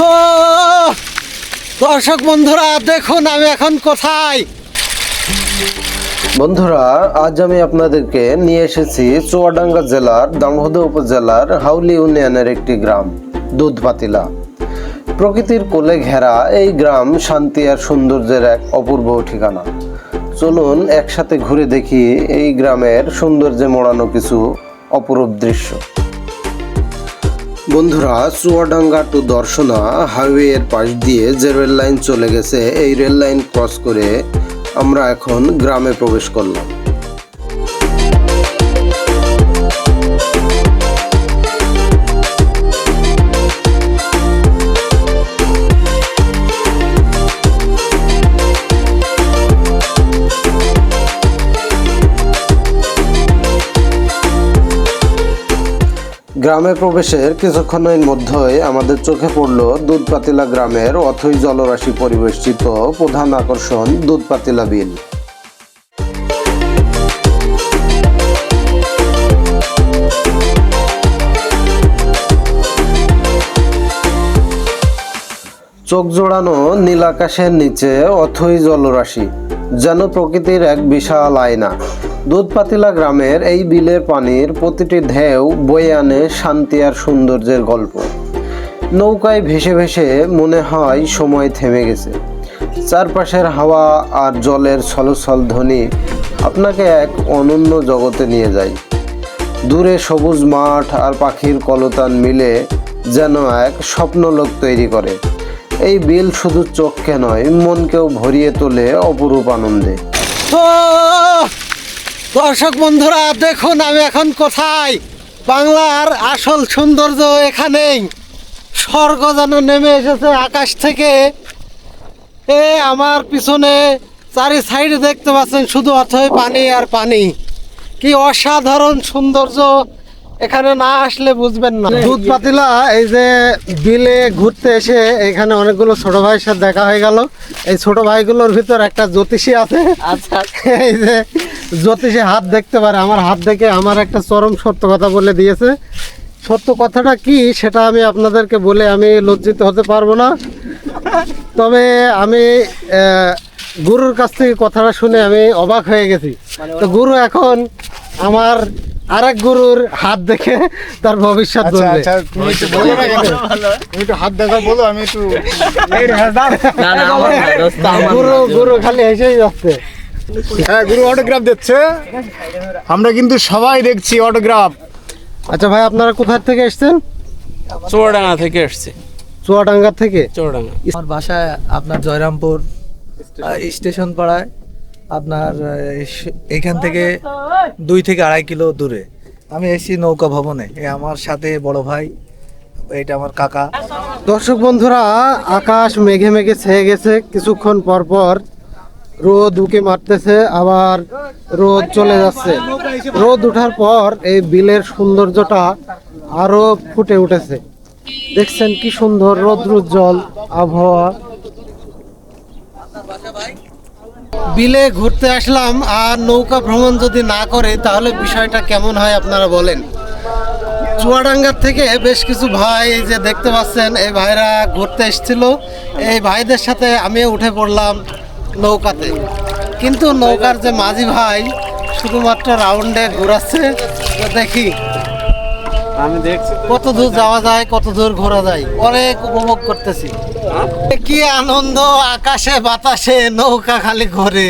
ও দর্শক বন্ধুরা, দেখুন আমি এখন কোথায়। বন্ধুরা, আজ আমি আপনাদেরকে নিয়ে এসেছি চুয়াডাঙ্গা জেলার দামোহদা উপজেলার হাউলি ইউনিয়নের একটি গ্রাম, দুধপাতিলা। প্রকৃতির কোলে ঘেরা এই গ্রাম শান্তি আর সৌন্দর্যের এক অপূর্ব ঠিকানা। চলুন একসাথে ঘুরে দেখি এই গ্রামের সৌন্দর্যে মোড়ানো কিছু অপরূপ দৃশ্য। বন্ধুরা, চুয়াডাঙ্গা টু দর্শনা হাইওয়ে এর পাশ দিয়ে যে রেল লাইন চলে গেছে, এই রেল লাইন ক্রস করে আমরা এখন গ্রামে প্রবেশ করলাম। গ্রামে প্রবেশের কিছুক্ষণের মধ্যেই আমাদের চোখে পড়ল দুধপাতিলা গ্রামের অথই জলরাশি পরিবেষ্টিত প্রধান আকর্ষণ দুধপাতিলা বিল। চোখ জোড়ানো নীল আকাশের নিচে অথই জলরাশি। যেন প্রকৃতির এক বিশাল আয়না। দুধপাতিলা গ্রামের এই বিলের পানির প্রতিটি ঢেউ বয়ে আনে শান্তি আর সৌন্দর্যের গল্প। নৌকায় ভেসে ভেসে মনে হয় সময় থেমে গেছে। চারপাশের হাওয়া আর জলের ছলছল ধ্বনি আপনাকে এক অনন্য জগতে নিয়ে যায়। দূরে সবুজ মাঠ আর পাখির কলতান মিলে যেন এক স্বপ্নলোক তৈরি করে। এই বিল শুধু চোখকে নয়, মনকেও ভরিয়ে তোলে অপরূপ আনন্দে। দর্শক বন্ধুরা, দেখুন আমি এখন কোথায়। বাংলার আসল সৌন্দর্য এখানেই। স্বর্গ যেন নেমে এসেছে আকাশ থেকে। এ আমার পিছনে চারি সাইডে দেখতে পাচ্ছেন শুধু অথই পানি আর পানি। কি অসাধারণ সৌন্দর্য এখানে না আসলে বুঝবেন না। দুধ পাতিলা এই যে বিলে ঘুরতে এসে এখানে অনেকগুলো ছোট ভাইয়ের সাথে দেখা হয়ে গেল। এই ছোট ভাইগুলোর ভিতর একটা জ্যোতিষী আছে। আচ্ছা। এই যে জ্যোতিষী হাত দেখতে পারে আমার হাত দেখে আমার একটা চরম সত্য কথা বলে দিয়েছে। সত্য কথাটা কি সেটা আমি আপনাদেরকে বলে আমি লজ্জিত হতে পারব না। তবে আমি গুরুর কাছ থেকে কথাটা শুনে আমি অবাক হয়ে গেছি। তো গুরু এখন আমার আর এক গুরুর হাত দেখে তার ভবিষ্যৎ আচ্ছা বলবে। আচ্ছা তুমি একটু বলো না কেন? তুমি একটু হাত দেখা বলো আমি একটু গুরু গুরু খালি হেসেই যাচ্ছে। হ্যাঁ গুরু অটোগ্রাফ দিচ্ছে। আমরা কিন্তু সবাই দেখছি অটোগ্রাফ আচ্ছা ভাই আপনারা কোথার থেকে এসেছেন? চুয়াডাঙ্গা থেকে এসছে। চুয়াডাঙ্গা থেকে? চুয়াডাঙ্গা। আমার বাসায় আপনার জয়রামপুর স্টেশন পাড়ায় আপনার এখান থেকে দুই থেকে আড়াই কিলো দূরে। আমি এসেছি নৌকা ভবনে। এ আমার সাথে বড় ভাই, এটা আমার কাকা। দর্শক বন্ধুরা, আকাশ মেঘে মেঘে ছেয়ে গেছে। কিছুক্ষণ পর পর রোদ উকে মারতেছে, আবার রোদ চলে যাচ্ছে। রোদ ওঠার পর এই বিলের সৌন্দর্যটা আরও ফুটে উঠেছে। দেখছেন কি সুন্দর রৌদ্রোজ্জ্বল আবহাওয়া। বিলে ঘুরতে আসলাম আর নৌকা ভ্রমণ যদি না করে, তাহলে বিষয়টা কেমন হয় আপনারা বলেন? চুয়াডাঙ্গার থেকে বেশ কিছু ভাই যে দেখতে পাচ্ছেন, এই ভাইরা ঘুরতে এসেছিল। এই ভাইদের সাথে আমিও উঠে পড়লাম নৌকাতে। কিন্তু নৌকার যে মাঝি ভাই শুধুমাত্র রাউন্ডে ঘোরাচ্ছে, দেখি আমি দেখছি কত দূর যাওয়া যায় কত দূর ঘোরা যায় অনেক উপভোগ করতেছি। কি আনন্দ আকাশে বাতাসে নৌকা খালি ঘোরে।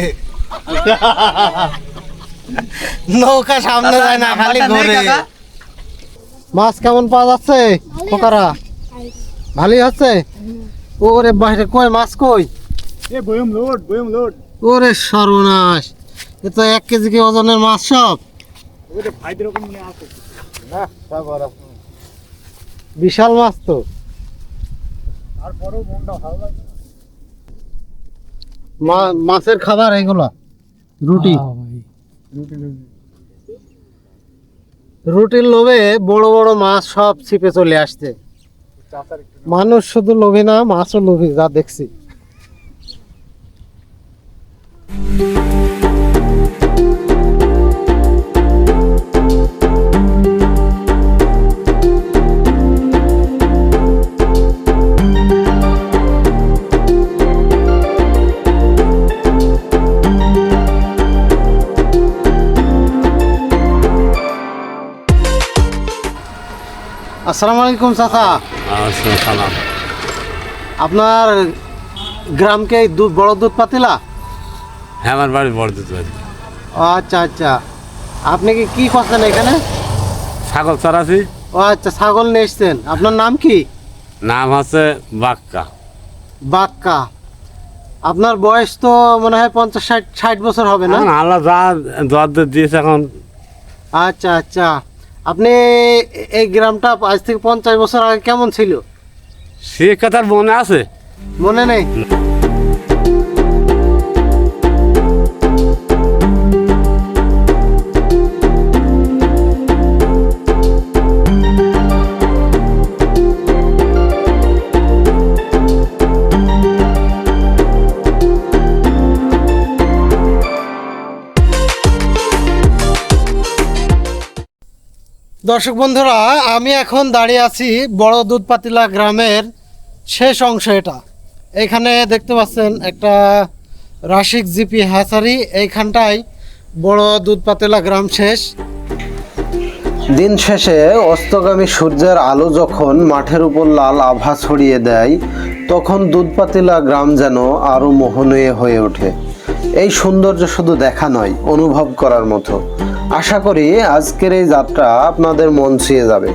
নৌকা সামনে যায় না খালি ঘোরে। মাছ কেমন পাওয়া যাচ্ছে পোকারা ভালোই হচ্ছে? ওরে বাইরে কই মাছ কই? এ বয়ম লোড বয়ম লোড। ওরে সর্বনাশ এ তো এক কেজি কি ওজনের মাছ সব? ওটা ভাইদের রকম নিয়ে আসো। না তারপর বিশাল মাছ তো। মাছের খাবার এগুলা রুটি। রুটির লোভে বড় বড় মাছ সব ছিপে চলে আসছে। মানুষ শুধু লোভে না মাছও লোভে যা দেখছি। আসসালামু আলাইকুম চাচা। সালাম আপনার গ্রামকে দুধ বড় দুধ পাতিলা? হ্যাঁ আমার বাড়ি বড় দুধ ও আচ্ছা আচ্ছা। আপনি কি কি করছেন এখানে? ছাগল চড়াছি ও আচ্ছা ছাগল নিয়ে এসছেন। আপনার নাম কি? নাম হচ্ছে বাক্কা। বাক্কা। আপনার বয়স তো মনে হয় পঞ্চাশ ষাট ষাট বছর হবে না? আল্লাহ যা দর দিয়েছে এখন। আচ্ছা আচ্ছা। আপনি এই গ্রামটা আজ থেকে পঞ্চাশ বছর আগে কেমন ছিল? সে কথার মনে আছে। মনে নেই? দর্শক বন্ধুরা, আমি এখন দাঁড়িয়ে আছি বড় দুধপাতিলা গ্রামের শেষ অংশ এটা। এখানে দেখতে পাচ্ছেন একটা রাশিক জিপি হাসারি এইখানটায় বড় দুধপাতিলা গ্রাম শেষ। দিন শেষে অস্তগামী সূর্যের আলো যখন মাঠের উপর লাল আভা ছড়িয়ে দেয়, তখন দুধপাতিলা গ্রাম যেন আরও মোহনীয় হয়ে ওঠে। এই সৌন্দর্য শুধু দেখা নয়, অনুভব করার মতো। আশা করি আজকের এই যাত্রা আপনাদের মন ছুঁয়ে যাবে।